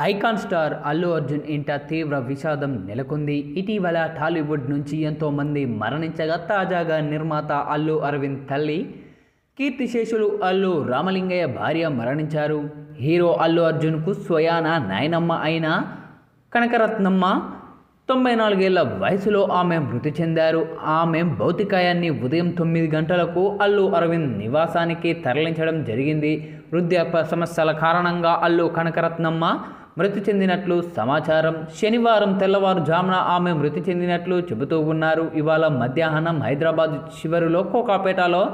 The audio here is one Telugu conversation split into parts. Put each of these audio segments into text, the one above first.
ఐకాన్ స్టార్ అల్లు అర్జున్ ఇంట తీవ్ర విషాదం నెలకొంది. ఇటీవల టాలీవుడ్ నుంచి ఎంతోమంది మరణించగా తాజాగా నిర్మాత అల్లు అరవింద్ తల్లి కీర్తిశేషులు అల్లు రామలింగయ్య భార్య మరణించారు. హీరో అల్లు అర్జున్కు స్వయాన నాయనమ్మ అయిన కనకరత్నమ్మ తొంభై నాలుగేళ్ళ వయసులో ఆమె మృతి చెందారు. ఆమె భౌతికాయాన్ని ఉదయం తొమ్మిది గంటలకు అల్లు అరవింద్ నివాసానికి తరలించడం జరిగింది. వృద్ధాప్య సమస్యల కారణంగా అల్లు కనకరత్నమ్మ మృతి చెందినట్లు సమాచారం. శనివారం తెల్లవారుజామున ఆమె మృతి చెందినట్లు చెబుతూ ఉన్నారు. ఇవాళ మధ్యాహ్నం హైదరాబాద్ చివరిలో కోకాపేటలో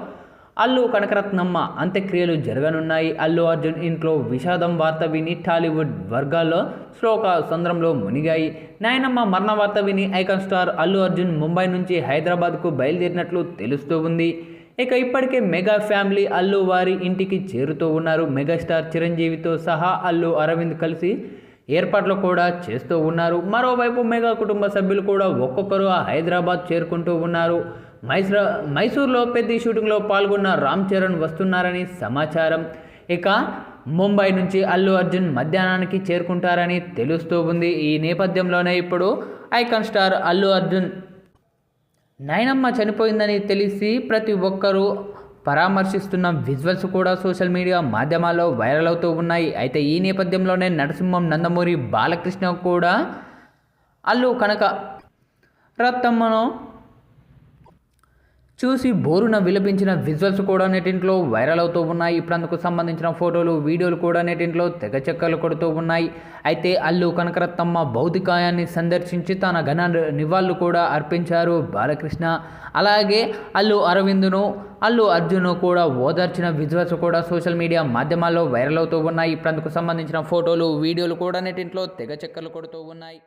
అల్లు కనకరత్నమ్మ అంత్యక్రియలు జరగనున్నాయి. అల్లు అర్జున్ ఇంట్లో విషాదం వార్త విని టాలీవుడ్ వర్గాల్లో శ్లోక సంద్రంలో మునిగాయి. నాయనమ్మ మరణ వార్త విని ఐకాన్ స్టార్ అల్లు అర్జున్ ముంబై నుంచి హైదరాబాద్కు బయలుదేరినట్లు తెలుస్తూ ఉంది. ఇక ఇప్పటికే మెగా ఫ్యామిలీ అల్లు వారి ఇంటికి చేరుతూ ఉన్నారు. మెగాస్టార్ చిరంజీవితో సహా అల్లు అరవింద్ కలిసి ఏర్పాట్లు కూడా చేస్తూ ఉన్నారు. మరోవైపు మెగా కుటుంబ సభ్యులు కూడా ఒక్కొక్కరు హైదరాబాద్ చేరుకుంటూ ఉన్నారు. మైసూర్ మైసూర్లో పెద్ద షూటింగ్లో పాల్గొన్న రామ్ చరణ్ వస్తున్నారని సమాచారం. ఇక ముంబై నుంచి అల్లు అర్జున్ మధ్యాహ్నానికి చేరుకుంటారని తెలుస్తూ ఉంది. ఈ నేపథ్యంలోనే ఇప్పుడు ఐకాన్ స్టార్ అల్లు అర్జున్ నాయనమ్మ చనిపోయిందని తెలిసి ప్రతి ఒక్కరూ పరామర్శిస్తున్న విజువల్స్ కూడా సోషల్ మీడియా మాధ్యమాల్లో వైరల్ అవుతూ ఉన్నాయి. అయితే ఈ నేపథ్యంలోనే నరసింహం నందమూరి బాలకృష్ణ కూడా అల్లు కనక రత్తమ్మను చూసి బోరున విలపించిన విజువల్స్ కూడా నెటింట్లో వైరల్ అవుతూ ఉన్నాయి. ఇప్పుడు అందుకు సంబంధించిన ఫోటోలు వీడియోలు కూడా నెటింట్లో తెగ చెక్కలు కొడుతూ ఉన్నాయి. అయితే అల్లు కనకరత్నమ్మ భౌతికాయాన్ని సందర్శించి తన ఘన నివాళులు కూడా అర్పించారు బాలకృష్ణ. అలాగే అల్లు అరవిందును అల్లు అర్జున్ కూడా ఓదార్చిన విజువల్స్ కూడా సోషల్ మీడియా మాధ్యమాల్లో వైరల్ అవుతూ ఉన్నాయి. ఇప్పుడు అందుకు సంబంధించిన ఫోటోలు వీడియోలు కూడా నెటింట్లో తెగ చెక్కలు కొడుతూ ఉన్నాయి.